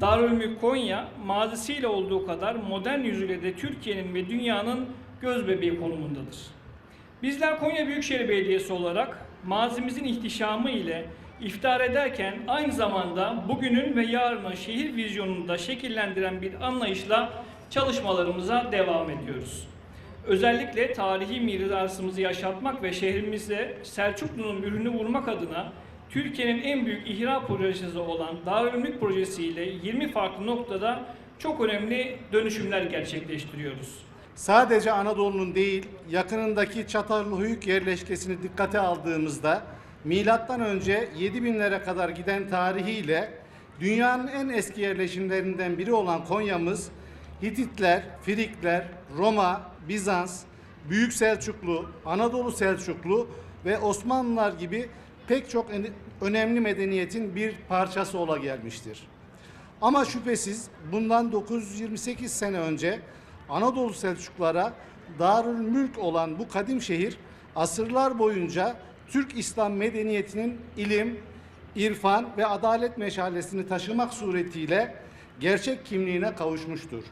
Darülmülk Konya mazisiyle olduğu kadar modern yüzüyle de Türkiye'nin ve dünyanın göz bebeği konumundadır. Bizler Konya Büyükşehir Belediyesi olarak mazimizin ihtişamı ile iftar ederken aynı zamanda bugünün ve yarının şehir vizyonunu da şekillendiren bir anlayışla çalışmalarımıza devam ediyoruz. Özellikle tarihi mirasımızı yaşatmak ve şehrimizde Selçuklu'nun ürünü vurmak adına Türkiye'nin en büyük ihra projesi olan Darülmülk Projesi ile 20 farklı noktada çok önemli dönüşümler gerçekleştiriyoruz. Sadece Anadolu'nun değil, yakınındaki Çatalhöyük yerleşkesini dikkate aldığımızda milattan önce 7000'lere kadar giden tarihiyle dünyanın en eski yerleşimlerinden biri olan Konya'mız Hititler, Frikler, Roma, Bizans, Büyük Selçuklu, Anadolu Selçuklu ve Osmanlılar gibi pek çok önemli medeniyetin bir parçası ola gelmiştir. Ama şüphesiz bundan 928 sene önce Anadolu Selçuklara Darülmülk olan bu kadim şehir asırlar boyunca Türk İslam medeniyetinin ilim, irfan ve adalet meşalesini taşımak suretiyle gerçek kimliğine kavuşmuştur.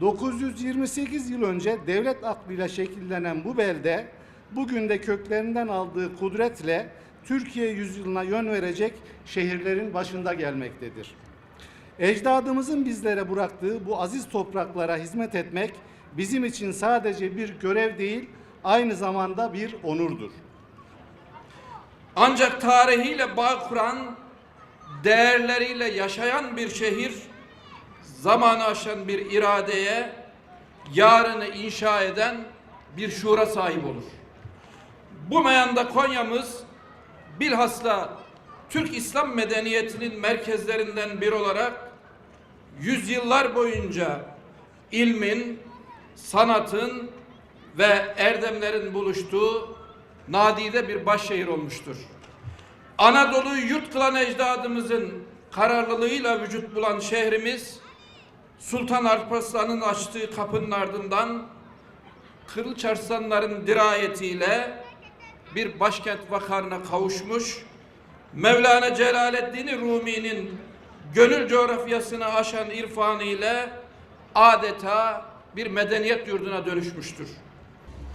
928 yıl önce devlet aklıyla şekillenen bu belde bugün de köklerinden aldığı kudretle Türkiye yüzyılına yön verecek şehirlerin başında gelmektedir. Ecdadımızın bizlere bıraktığı bu aziz topraklara hizmet etmek bizim için sadece bir görev değil, aynı zamanda bir onurdur. Ancak tarihiyle bağ kuran, değerleriyle yaşayan bir şehir, zamanı aşan bir iradeye, yarını inşa eden bir şuura sahip olur. Bu meyanda Konya'mız bilhassa Türk İslam medeniyetinin merkezlerinden biri olarak yüzyıllar boyunca ilmin, sanatın ve erdemlerin buluştuğu nadide bir başşehir olmuştur. Anadolu'yu yurt kılan ecdadımızın kararlılığıyla vücut bulan şehrimiz Sultan Alparslan'ın açtığı kapının ardından Kırılç Arslanların dirayetiyle bir başkent vakarına kavuşmuş. Mevlana Celaleddin Rumi'nin gönül coğrafyasını aşan irfanı ile adeta bir medeniyet yurduna dönüşmüştür.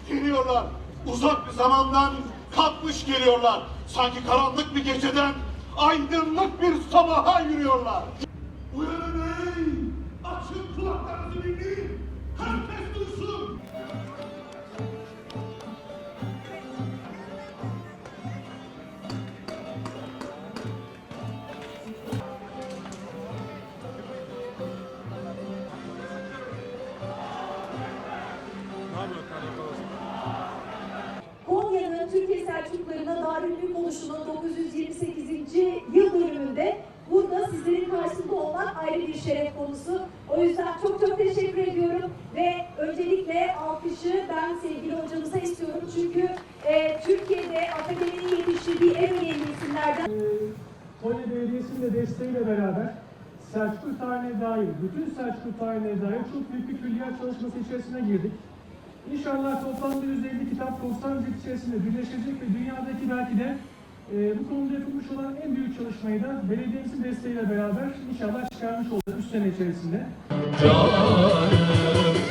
Geliyorlar. Uzak bir zamandan kalkmış geliyorlar. Sanki karanlık bir geceden aydınlık bir sabaha yürüyorlar. Uyanın ey! Açın kulaklarınızı dinleyin. Oluşunun 928. yıl dönümünde burada sizlerin karşısında olmak ayrı bir şeref konusu. O yüzden çok çok teşekkür ediyorum ve öncelikle alkışı ben sevgili hocamıza istiyorum. Çünkü e, Türkiye'de akademinin yetiştirdiği en önemli isimlerden Konya Belediyesi'nin de desteğiyle beraber Selçuklu tarihine dair, bütün Selçuklu tarihine dair çok büyük bir külliyat çalışması içerisine girdik. İnşallah toplamda 150 kitap 90 cilt içerisinde birleşecek ve dünyadaki belki de e, bu konuda yapılmış olan en büyük çalışmayı da belediyemizin desteğiyle beraber inşallah çıkarmış olacağız 3 sene içerisinde. heyecanlandıran